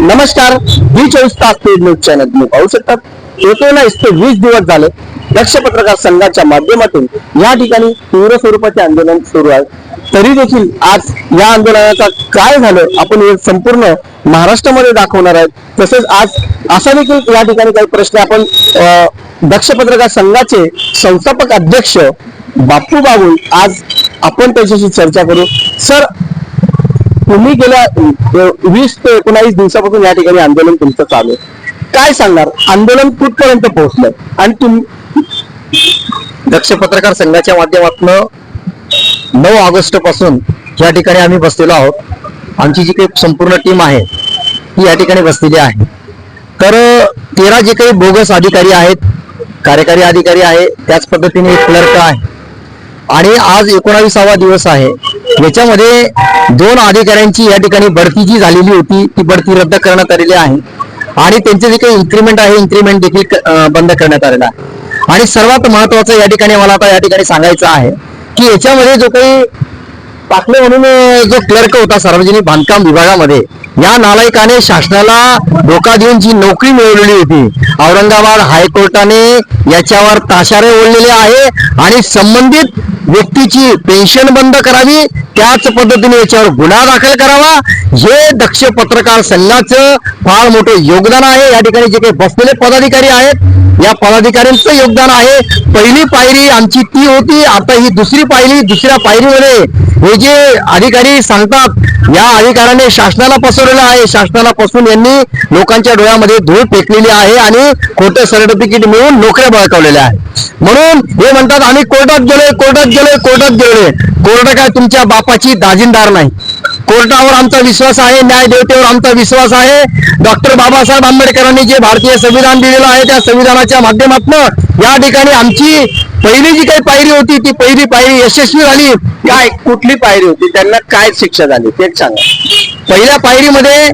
नमस्कार ही चोवीस तास पेड न्यूज चॅनल तुम्ही पाहू शकतात. एकोणावीस ते वीस दिवस झाले लक्ष पत्रकार संघाच्या माध्यमातून या ठिकाणी तीव्र स्वरूपाचे आंदोलन सुरू आहे. तरी देखील आज या आंदोलनाचा काय झालं आपण हे संपूर्ण महाराष्ट्रामध्ये दाखवणार आहेत. तसेच आज असा देखील या ठिकाणी काही प्रश्न आपण अं, दक्ष पत्रकार संघाचे संस्थापक अध्यक्ष बापू बाबू आज आपण त्याच्याशी चर्चा करू. सर तुम्ही गेल्या वीस ते एकोणावीस दिवसापासून या ठिकाणी आंदोलन तुमचं चालू आहे. काय सांगणार? आंदोलन कुठपर्यंत पोहोचलं? आणि तुम दक्ष पत्रकार संघाच्या माध्यमातून नऊ ऑगस्टपासून या ठिकाणी आम्ही बसलेलो आहोत. आमची जी काही संपूर्ण टीम आहे ती या ठिकाणी बसलेली आहे. तर तेरा जे काही बोगस अधिकारी आहेत कार्यकारी अधिकारी आहे त्याच पद्धतीने एक क्लर्क आहे. आणि आज एकोणावीसावा दिवस आहे. याच्यामध्ये दोन अधिकाऱ्यांची या ठिकाणी बढती जी झालेली होती ती बढती रद्द करण्यात आलेली आहे. आणि त्यांचे जे काही इन्क्रीमेंट आहे इन्क्रीमेंट देखील बंद करण्यात आलेला आहे. आणि सर्वात महत्वाचं या ठिकाणी मला आता या ठिकाणी सांगायचं आहे की याच्यामध्ये जो काही पाटले म्हणून जो क्लर्क होता सार्वजनिक बांधकाम विभागामध्ये या नालायकाने शासनाला धोका देऊन जी नोकरी मिळवलेली होती औरंगाबाद हायकोर्टाने याच्यावर ताशारे ओढलेले आहे आणि संबंधित व्यक्तीची पेन्शन बंद करावी त्याच पद्धतीने याच्यावर गुन्हा दाखल करावा. हे दक्ष पत्रकार संघाचं फार मोठं योगदान आहे. या ठिकाणी जे काही बसलेले पदाधिकारी आहेत या पदाधिकाऱ्यांचं योगदान आहे. पहिली पायरी आमची ती होती आता ही दुसरी पायरी दुसऱ्या पायरीमध्ये हे जे अधिकारी सांगतात या अधिकाऱ्याने शासनाला पसरवलेलं आहे. शासनाला पसरून यांनी लोकांच्या डोळ्यामध्ये धूळ फेकलेली आहे आणि खोटं सर्टिफिकेट मिळून नोकऱ्या बळकावलेल्या आहेत. म्हणून हे म्हणतात आम्ही कोर्टात गेलोय कोर्टात गेलोय कोर्टात गेलोय. कोर्ट काय तुमच्या बापाची दाजिनदार नाही. कोर्टावर आमचा विश्वास आहे न्याय देवतेवर आमचा विश्वास आहे. डॉक्टर बाबासाहेब आंबेडकरांनी जे भारतीय संविधान दिलेलं आहे त्या संविधानाच्या माध्यमातून या ठिकाणी आमची पहिली जी काही पायरी होती ती पहिली पायरी यशस्वी झाली. काय कुठली पायरी होती? त्यांना काय शिक्षा झाली? तेच सांगा. पहिल्या पायरीमध्ये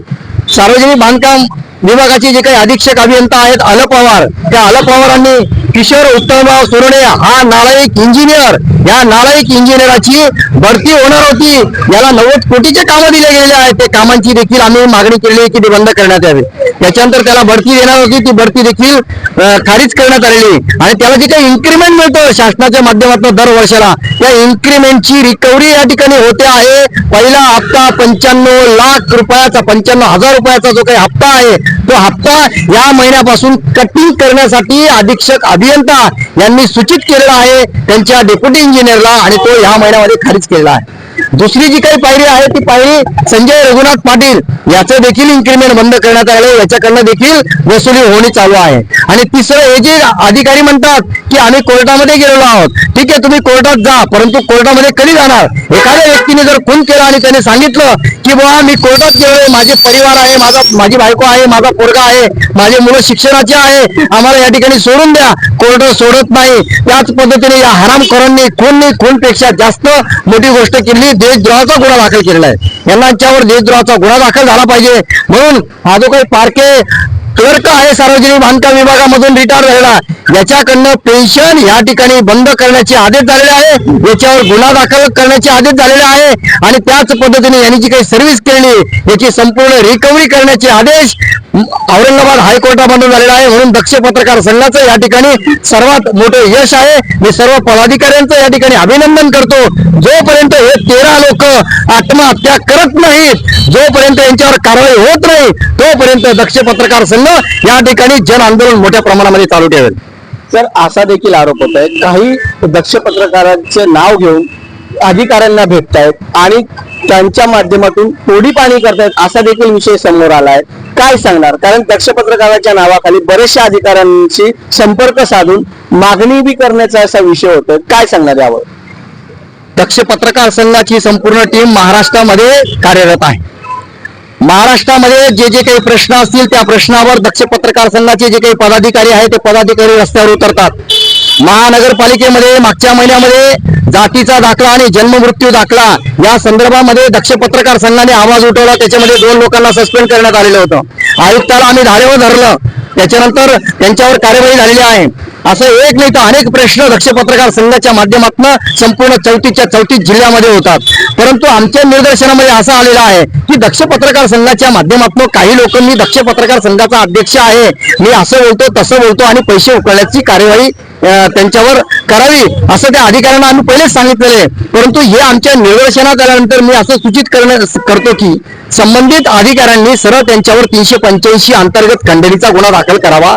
सार्वजनिक बांधकाम विभागाचे जे काही अधीक्षक अभियंता आहेत अल पवार. त्या अल पवारांनी किशोर उत्तमराव सुरडे हा नालायक इंजिनियर या नालायक इंजिनियराची भरती होणार होती. याला नव्वद कोटीचे कामं दिले गेलेले आहेत. ते कामांची देखील आम्ही मागणी केली की ते बंद करण्यात यावे. त्याच्यानंतर त्याला भरती देणार होती ती भरती देखील खारीज खारिज करण्यात आलेली आणि त्याला जे काही इन्क्रीमेंट मिळतं शासनाच्या माध्यमातून दर वर्षाला त्या इन्क्रीमेंटची रिकव्हरी या ठिकाणी होते आहे. पहिला हप्ता पंच्याण्णव लाख रुपयाचा पंच्याण्णव हजार रुपयाचा जो काही हप्ता आहे तो हप्ता या महिन्यापासून कटिंग करण्यासाठी अधीक्षक अभियंता यांनी सूचित केलेला आहे त्यांच्या डेप्युटी इंजिनियरला आणि तो या महिन्यामध्ये खारीज केलेला आहे. दुसरी जी काही पायरी आहे ती पायरी संजय रघुनाथ पाटील याचं देखील इन्क्रीमेंट बंद करण्यात आलं याच्याकडनं देखील वसुली होणे चालू आहे. आणि तिसरं हे जे अधिकारी म्हणतात की आम्ही कोर्टामध्ये गेलेलो आहोत ठीक आहे तुम्ही कोर्टात जा परंतु कोर्टामध्ये कधी जाणार? एखाद्या व्यक्तीने जर खून केला आणि त्याने सांगितलं की बाबा मी कोर्टात गेलोय माझे परिवार आहे माझा माझी बायको आहे माझा पोरगा आहे माझे मुलं शिक्षणाचे आहे आम्हाला या ठिकाणी सोडून द्या. कोर्ट सोडत नाही. त्याच पद्धतीने या हरामखोरांनी खूननी खूनपेक्षा जास्त मोठी गोष्ट केली देशद्रोहाचा गुन्हा दाखल केलेला आहे. यांना यांच्यावर देशद्रोहाचा गुन्हा दाखल झाला पाहिजे. म्हणून हा जो काही पारखे क्लर्क आहे सार्वजनिक बांधकाम विभागामधून रिटायर झालेला. याच्याकडनं पेन्शन या ठिकाणी बंद करण्याचे आदेश झालेले आहे. याच्यावर गुन्हा दाखल करण्याचे आदेश झालेले आहे. आणि त्याच पद्धतीने यांनी जी काही सर्व्हिस केली याची संपूर्ण रिकव्हरी करण्याचे आदेश औरंगाबाद हायकोर्टामधून झालेला आहे. म्हणून दक्ष पत्रकार संघाचं या ठिकाणी सर्वात मोठं यश आहे. मी सर्व पदाधिकाऱ्यांचं या ठिकाणी अभिनंदन करतो. जोपर्यंत हे तेरा लोक आत्महत्या करत नाहीत जोपर्यंत यांच्यावर कारवाई होत नाही तोपर्यंत दक्ष पत्रकार संघ या ठिकाणी जन आंदोलन मोठ्या प्रमाणामध्ये चालू ठेवेल. तर असा देखील आरोप होत आहे. काही दक्ष पत्रकारांचे नाव घेऊन अधिकाऱ्यांना भेटतायत आणि त्यांच्या माध्यमातून तोडी पाणी करतायत असा देखील विषय समोर आलाय. काय सांगणार? कारण दक्ष पत्रकाराच्या नावाखाली बरेचशा अधिकाऱ्यांशी संपर्क साधून मागणी बी करण्याचा असा विषय होतोय. काय सांगणार यावर? दक्ष पत्रकार संघाची संपूर्ण टीम महाराष्ट्रामध्ये कार्यरत आहे. महाराष्ट्रामध्ये जे जे काही प्रश्न असतील त्या प्रश्नावर दक्ष पत्रकार संघाचे जे काही पदाधिकारी आहेत ते पदाधिकारी रस्त्यावर उतरतात. महानगरपालिकेमध्ये मागच्या महिन्यामध्ये जातीचा दाखला आणि जन्ममृत्यू दाखला या संदर्भामध्ये दक्ष पत्रकार संघाने आवाज उठवला. त्याच्यामध्ये दोन लोकांना सस्पेंड करण्यात आलेलं होतं. आयुक्ताला आम्ही धारेवर धरलं. त्याच्यानंतर त्यांच्यावर कार्यवाही झालेली आहे. असं एक नाही तर अनेक प्रश्न दक्ष पत्रकार संघाच्या माध्यमातून संपूर्ण चौथीच्या चौतीस जिल्ह्यामध्ये होतात. परंतु आमच्या निदर्शनामध्ये असं आलेलं आहे की दक्ष पत्रकार संघाच्या माध्यमातून काही लोक मी दक्ष पत्रकार संघाचा अध्यक्ष आहे. मी असं बोलतो तसं बोलतो आणि पैसे उकळण्याची कार्यवाही त्यांच्यावर करावी असं त्या अधिकाऱ्यांना आम्ही पहिलेच सांगितलेलं आहे. परंतु हे आमच्या निदर्शनात आल्यानंतर मी असं सूचित करण्या करतो की संबंधित अधिकाऱ्यांनी सरळ त्यांच्यावर तीनशे पंच्याऐंशी अंतर्गत खंडणीचा गुन्हा दाखल करावा.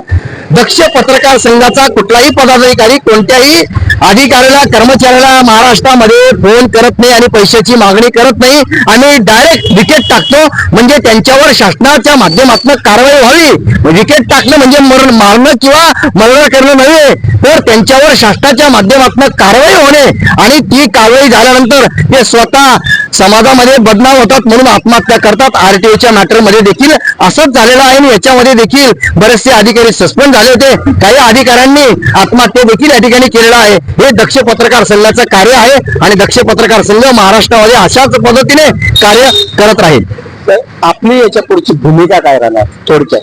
दक्ष पत्रकार संघाचा कुठलाही पदाधिकारी कोणत्याही अधिकाऱ्याला कर्मचाऱ्याला महाराष्ट्रामध्ये फोन करत नाही आणि पैशाची मागणी करत नाही आणि डायरेक्ट विकेट टाकतो. म्हणजे त्यांच्यावर शासनाच्या माध्यमातून कारवाई व्हावी. विकेट टाकणं म्हणजे मरण मारणं किंवा मरण करणं नव्हे तर त्यांच्यावर शासनाच्या माध्यमातून कारवाई होणे आणि ती कारवाई झाल्यानंतर ते स्वतः समाजामध्ये बदनाम होतात म्हणून आत्महत्या करतात. आरटीओच्या मॅटरमध्ये देखील असंच झालेलं आहे आणि याच्यामध्ये देखील बरेचसे अधिकारी सस्पेंड झाले होते. काही अधिकाऱ्यांनी आत्महत्या देखील या ठिकाणी केलेलं आहे. हे दक्ष पत्रकार संघाचं कार्य आहे आणि दक्ष पत्रकार संघ महाराष्ट्रामध्ये अशाच पद्धतीने कार्य करत राहील. आपली याच्या पुढची भूमिका काय राहणार? थोडक्यात.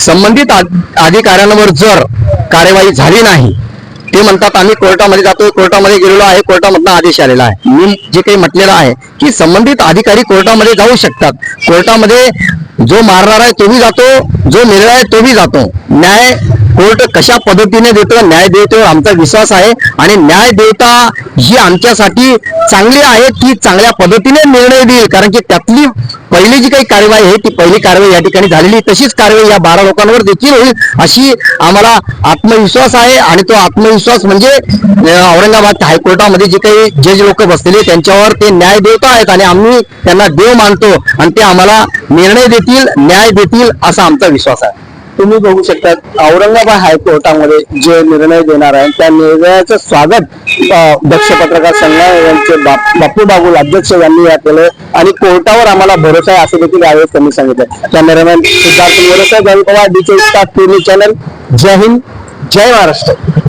संबंधित अध- अधिकाऱ्यांवर जर कार्यवाही झाली नाही ते म्हणतात आम्ही कोर्टामध्ये जातोय कोर्टामध्ये गेलेलो आहे कोर्टामधनं आदेश आलेला आहे. मी जे काही म्हटलेलं आहे की संबंधित अधिकारी कोर्टामध्ये जाऊ शकतात. कोर्टामध्ये जो मारणार आहे तोही जातो जो मिळणार आहे तो भी जातो. न्याय कोर्ट कशा पद्धतीने देतो न्याय देतो आमचा विश्वास आहे. आणि न्याय देवता ही आमच्यासाठी चांगली आहे ती चांगल्या पद्धतीने निर्णय देईल. कारण की त्यातली पहिली जी काही कारवाई आहे ती पहिली कारवाई या ठिकाणी झालेली. तशीच कारवाई या बारा लोकांवर देखील होईल अशी आम्हाला आत्मविश्वास आहे. आणि तो आत्मविश्वास म्हणजे औरंगाबाद हायकोर्टामध्ये जे काही जज लोक बसलेले त्यांच्यावर ते न्याय देवता आहेत. आणि आम्ही त्यांना देव मानतो. आणि ते आम्हाला निर्णय देतील न्याय देतील असा आमचा विश्वास आहे. तुम्ही बघू शकता औरंगाबाद हायकोर्टामध्ये जे निर्णय देणार आहे त्या निर्णयाचं स्वागत दक्ष पत्रकार संघ यांचे बाप- बापू बाबू अध्यक्ष यांनी या केलं आणि कोर्टावर आम्हाला भरोसा आहे असं देखील यावेळेस त्यांनी सांगितलं. कॅमेरामॅन सिद्धार्थ मोरेसा डीचे पवार डी चॅनल. जय हिंद जय महाराष्ट्र.